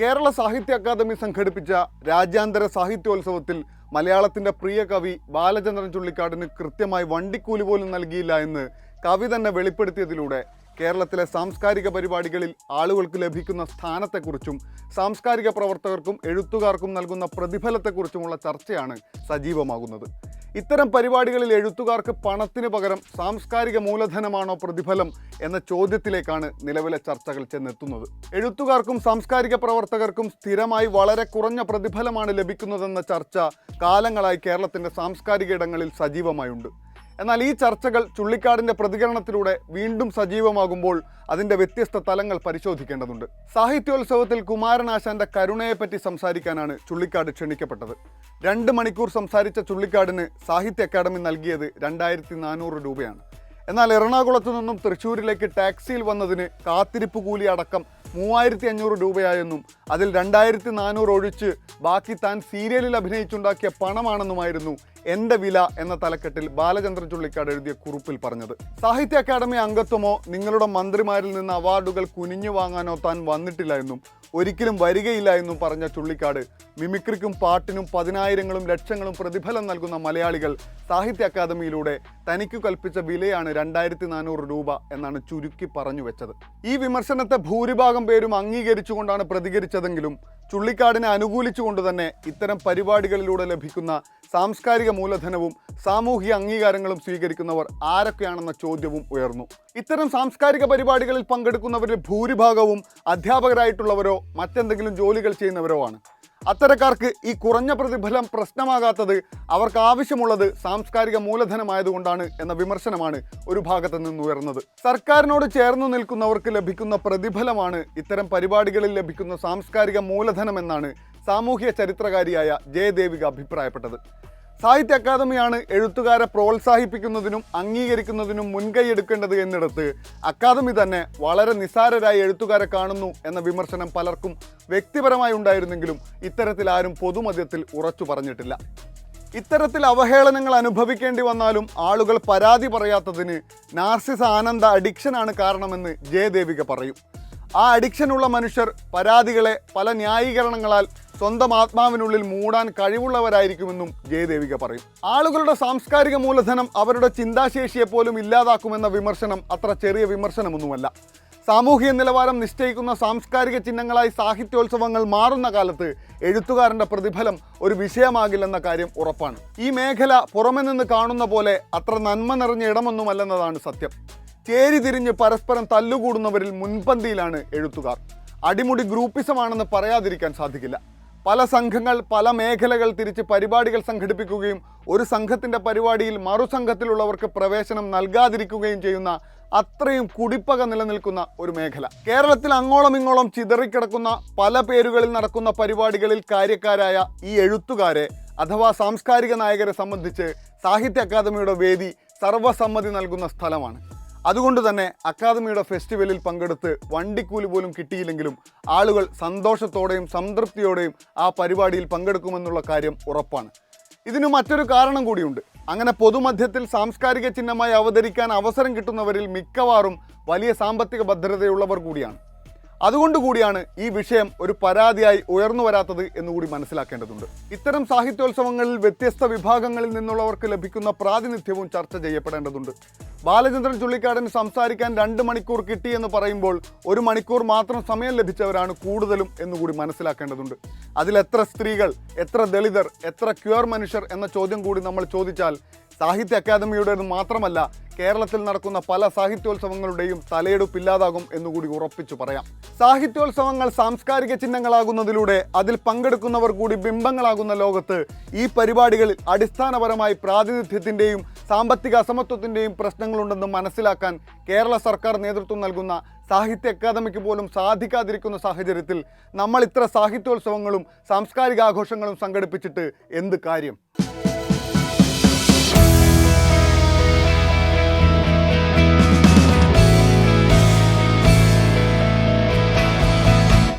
കേരള സാഹിത്യ അക്കാദമി സംഘടിപ്പിച്ച രാജ്യാന്തര സാഹിത്യോത്സവത്തിൽ മലയാളത്തിന്റെ പ്രിയ കവി ബാലചന്ദ്രൻ ചുള്ളിക്കാടിന് കൃത്യമായി വണ്ടിക്കൂലി പോലും നൽകിയില്ല എന്ന് കവി തന്നെ വെളിപ്പെടുത്തിയതിലൂടെ കേരളത്തിലെ സാംസ്കാരിക പരിപാടികളിൽ ആളുകൾക്ക് ലഭിക്കുന്ന സ്ഥാനത്തെക്കുറിച്ചും സാംസ്കാരിക പ്രവർത്തകർക്കും എഴുത്തുകാർക്കും നൽകുന്ന പ്രതിഫലത്തെക്കുറിച്ചുമുള്ള ചർച്ചയാണ് സജീവമാകുന്നത്. ഇത്തരം പരിപാടികളിൽ എഴുത്തുകാർക്ക് പണത്തിന് പകരം സാംസ്കാരിക മൂലധനമാണോ പ്രതിഫലം എന്ന ചോദ്യത്തിലേക്കാണ് നിലവിലെ ചർച്ചകൾ ചെന്നെത്തുന്നത്. എഴുത്തുകാർക്കും സാംസ്കാരിക പ്രവർത്തകർക്കും സ്ഥിരമായി വളരെ കുറഞ്ഞ പ്രതിഫലമാണ് ലഭിക്കുന്നതെന്ന ചർച്ച കാലങ്ങളായി കേരളത്തിന്റെ സാംസ്കാരിക ഇടങ്ങളിൽ സജീവമായുണ്ട്. എന്നാൽ ഈ ചർച്ചകൾ ചുള്ളിക്കാടിന്റെ പ്രതികരണത്തിലൂടെ വീണ്ടും സജീവമാകുമ്പോൾ അതിന്റെ വ്യത്യസ്ത തലങ്ങൾ പരിശോധിക്കേണ്ടതുണ്ട്. സാഹിത്യോത്സവത്തിൽ കുമാരനാശാന്റെ കരുണയെപ്പറ്റി സംസാരിക്കാനാണ് ചുള്ളിക്കാട് ക്ഷണിക്കപ്പെട്ടത്. രണ്ട് മണിക്കൂർ സംസാരിച്ച ചുള്ളിക്കാടിന് സാഹിത്യ അക്കാദമി നൽകിയത് രണ്ടായിരത്തി നാനൂറ് രൂപയാണ്. എന്നാൽ എറണാകുളത്തു നിന്നും തൃശ്ശൂരിലേക്ക് ടാക്സിയിൽ വന്നതിന് കാത്തിരിപ്പ് കൂലി അടക്കം മൂവായിരത്തി അഞ്ഞൂറ് രൂപയായെന്നും അതിൽ രണ്ടായിരത്തി നാനൂറ് ഒഴിച്ച് ബാക്കി താൻ സീരിയലിൽ അഭിനയിച്ചുണ്ടാക്കിയ പണമാണെന്നുമായിരുന്നു എന്റെ വില എന്ന തലക്കെട്ടിൽ ബാലചന്ദ്രൻ ചുള്ളിക്കാട് എഴുതിയ കുറിപ്പിൽ പറഞ്ഞത്. സാഹിത്യ അക്കാദമി അംഗത്വമോ നിങ്ങളുടെ മന്ത്രിമാരിൽ നിന്ന് അവാർഡുകൾ കുനിഞ്ഞു വാങ്ങാനോ താൻ വന്നിട്ടില്ല എന്നും ഒരിക്കലും വരികയില്ല എന്നും പറഞ്ഞ ചുള്ളിക്കാട്. മിമിക്രിക്കും പാട്ടിനും പതിനായിരങ്ങളും ലക്ഷങ്ങളും പ്രതിഫലം നൽകുന്ന മലയാളികൾ സാഹിത്യ അക്കാദമിയിലൂടെ തനിക്ക് കൽപ്പിച്ച വിലയാണ് രണ്ടായിരത്തി നാനൂറ് രൂപ എന്നാണ് ചുരുക്കി പറഞ്ഞു വെച്ചത്. ഈ വിമർശനത്തെ ഭൂരിഭാഗം പേരും അംഗീകരിച്ചുകൊണ്ടാണ് പ്രതികരിച്ചതെങ്കിലും ചുള്ളിക്കാടിനെ അനുകൂലിച്ചുകൊണ്ട് തന്നെ ഇത്തരം പരിപാടികളിലൂടെ ലഭിക്കുന്ന സാംസ്കാരിക മൂലധനവും സാമൂഹിക അംഗീകാരങ്ങളും സ്വീകരിക്കുന്നവർ ആരൊക്കെയാണെന്ന ചോദ്യവും ഉയർന്നു. ഇത്തരം സാംസ്കാരിക പരിപാടികളിൽ പങ്കെടുക്കുന്നവരിൽ ഭൂരിഭാഗവും അധ്യാപകരായിട്ടുള്ളവരോ മറ്റെന്തെങ്കിലും ജോലികൾ ചെയ്യുന്നവരോ ആണ്. അത്തരക്കാർക്ക് ഈ കുറഞ്ഞ പ്രതിഫലം പ്രശ്നമാകാത്തത് അവർക്ക് ആവശ്യമുള്ളത് സാംസ്കാരിക മൂലധനമായതുകൊണ്ടാണ് എന്ന വിമർശനമാണ് ഒരു ഭാഗത്ത് നിന്ന് ഉയർന്നത്. സർക്കാരിനോട് ചേർന്നു നിൽക്കുന്നവർക്ക് ലഭിക്കുന്ന പ്രതിഫലമാണ് ഇത്തരം പരിപാടികളിൽ ലഭിക്കുന്ന സാംസ്കാരിക മൂലധനം എന്നാണ് സാമൂഹ്യ ചരിത്രകാരിയായ ജയദേവിക അഭിപ്രായപ്പെട്ടത്. സാഹിത്യ അക്കാദമിയാണ് എഴുത്തുകാരെ പ്രോത്സാഹിപ്പിക്കുന്നതിനും അംഗീകരിക്കുന്നതിനും മുൻകൈയെടുക്കേണ്ടത് എന്നിടത്ത് അക്കാദമി തന്നെ വളരെ നിസ്സാരരായി എഴുത്തുകാരെ കാണുന്നു എന്ന വിമർശനം പലർക്കും വ്യക്തിപരമായി ഉണ്ടായിരുന്നെങ്കിലും ഇത്തരത്തിൽ ആരും പൊതുമധ്യത്തിൽ ഉറച്ചു പറഞ്ഞിട്ടില്ല. ഇത്തരത്തിൽ അവഹേളനങ്ങൾ അനുഭവിക്കേണ്ടി വന്നാലും ആളുകൾ പരാതി പറയാത്തതിന് നാർസിസ ആനന്ദ അഡിക്ഷനാണ് കാരണമെന്ന് ജയദേവിക പറയും. ആ അഡിക്ഷനുള്ള മനുഷ്യർ പരാതികളെ പല ന്യായീകരണങ്ങളാൽ സ്വന്തം ആത്മാവിനുള്ളിൽ മൂടാൻ കഴിവുള്ളവരായിരിക്കുമെന്നും ജയദേവിക പറയും. ആളുകളുടെ സാംസ്കാരിക മൂലധനം അവരുടെ ചിന്താശേഷിയെ പോലും ഇല്ലാതാക്കുമെന്ന വിമർശനം അത്ര ചെറിയ വിമർശനമൊന്നുമല്ല. സാമൂഹിക നിലവാരം നിശ്ചയിക്കുന്ന സാംസ്കാരിക ചിഹ്നങ്ങളായി സാഹിത്യോത്സവങ്ങൾ മാറുന്ന കാലത്ത് എഴുത്തുകാരന്റെ പ്രതിഫലം ഒരു വിഷയമാകില്ലെന്ന കാര്യം ഉറപ്പാണ്. ഈ മേഖല പുറമെ നിന്ന് കാണുന്ന പോലെ അത്ര നന്മ നിറഞ്ഞ ഇടമൊന്നുമല്ലെന്നതാണ് സത്യം. ചേരി തിരിഞ്ഞ് പരസ്പരം തല്ലുകൂടുന്നവരിൽ മുൻപന്തിയിലാണ് എഴുത്തുകാർ. അടിമുടി ഗ്രൂപ്പിസമാണെന്ന് പറയാതിരിക്കാൻ സാധിക്കില്ല. പല സംഘങ്ങൾ പല മേഖലകൾ തിരിച്ച് പരിപാടികൾ സംഘടിപ്പിക്കുകയും ഒരു സംഘത്തിന്റെ പരിപാടിയിൽ മറുസംഘത്തിലുള്ളവർക്ക് പ്രവേശനം നൽകാതിരിക്കുകയും ചെയ്യുന്ന അത്രയും കുടിപ്പക നിലനിൽക്കുന്ന ഒരു മേഖല. കേരളത്തിൽ അങ്ങോളം ഇങ്ങോളം ചിതറിക്കിടക്കുന്ന പല പേരുകളിൽ നടക്കുന്ന പരിപാടികളിൽ കാര്യക്കാരായ ഈ എഴുത്തുകാരെ അഥവാ സാംസ്കാരിക നായകരെ സംബന്ധിച്ച് സാഹിത്യ അക്കാദമിയുടെ വേദി സർവസമ്മതി നൽകുന്ന സ്ഥലമാണ്. അതുകൊണ്ട് തന്നെ അക്കാദമിയുടെ ഫെസ്റ്റിവലിൽ പങ്കെടുത്ത് വണ്ടിക്കൂലി പോലും കിട്ടിയില്ലെങ്കിലും ആളുകൾ സന്തോഷത്തോടെയും സംതൃപ്തിയോടെയും ആ പരിപാടിയിൽ പങ്കെടുക്കുമെന്നുള്ള കാര്യം ഉറപ്പാണ്. ഇതിന് മറ്റൊരു കാരണം കൂടിയുണ്ട്. അങ്ങനെ പൊതുമധ്യത്തിൽ സാംസ്കാരിക ചിഹ്നമായി അവതരിക്കാൻ അവസരം കിട്ടുന്നവരിൽ മിക്കവാറും വലിയ സാമ്പത്തിക ഭദ്രതയുള്ളവർ കൂടിയാണ്. അതുകൊണ്ട് കൂടിയാണ് ഈ വിഷയം ഒരു പരാതിയായി ഉയർന്നു വരാത്തത് എന്നുകൂടി മനസ്സിലാക്കേണ്ടതുണ്ട്. ഇത്തരം സാഹിത്യോത്സവങ്ങളിൽ വ്യത്യസ്ത വിഭാഗങ്ങളിൽ നിന്നുള്ളവർക്ക് ലഭിക്കുന്ന പ്രാതിനിധ്യവും ചർച്ച ചെയ്യപ്പെടേണ്ടതുണ്ട്. ബാലചന്ദ്രൻ ചുള്ളിക്കാടൻ സംസാരിക്കാൻ രണ്ട് മണിക്കൂർ കിട്ടി എന്ന് പറയുമ്പോൾ ഒരു മണിക്കൂർ മാത്രം സമയം ലഭിച്ചവരാണ് കൂടുതലും എന്നുകൂടി മനസ്സിലാക്കേണ്ടതുണ്ട്. അതിൽ എത്ര സ്ത്രീകൾ എത്ര ദളിതർ എത്ര ക്യൂർ മനുഷ്യർ എന്ന ചോദ്യം കൂടി നമ്മൾ ചോദിച്ചാൽ സാഹിത്യ അക്കാദമിയുടേത് മാത്രമല്ല കേരളത്തിൽ നടക്കുന്ന പല സാഹിത്യോത്സവങ്ങളുടെയും തലയെടുപ്പില്ലാതാകും എന്നുകൂടി ഉറപ്പിച്ചു പറയാം. സാഹിത്യോത്സവങ്ങൾ സാംസ്കാരിക ചിഹ്നങ്ങളാകുന്നതിലൂടെ അതിൽ പങ്കെടുക്കുന്നവർ കൂടി ബിംബങ്ങളാകുന്ന ലോകത്ത് ഈ പരിപാടികളിൽ അടിസ്ഥാനപരമായി പ്രാതിനിധ്യത്തിന്റെയും സാമ്പത്തിക അസമത്വത്തിന്റെയും പ്രശ്നങ്ങളുണ്ടെന്ന് മനസ്സിലാക്കാൻ കേരള സർക്കാർ നേതൃത്വം നൽകുന്ന സാഹിത്യ അക്കാദമിക്ക് പോലും സാധിക്കാതിരിക്കുന്ന സാഹചര്യത്തിൽ നമ്മൾ ഇത്ര സാഹിത്യോത്സവങ്ങളും സാംസ്കാരിക ആഘോഷങ്ങളും സംഘടിപ്പിച്ചിട്ട് എന്ത് കാര്യം?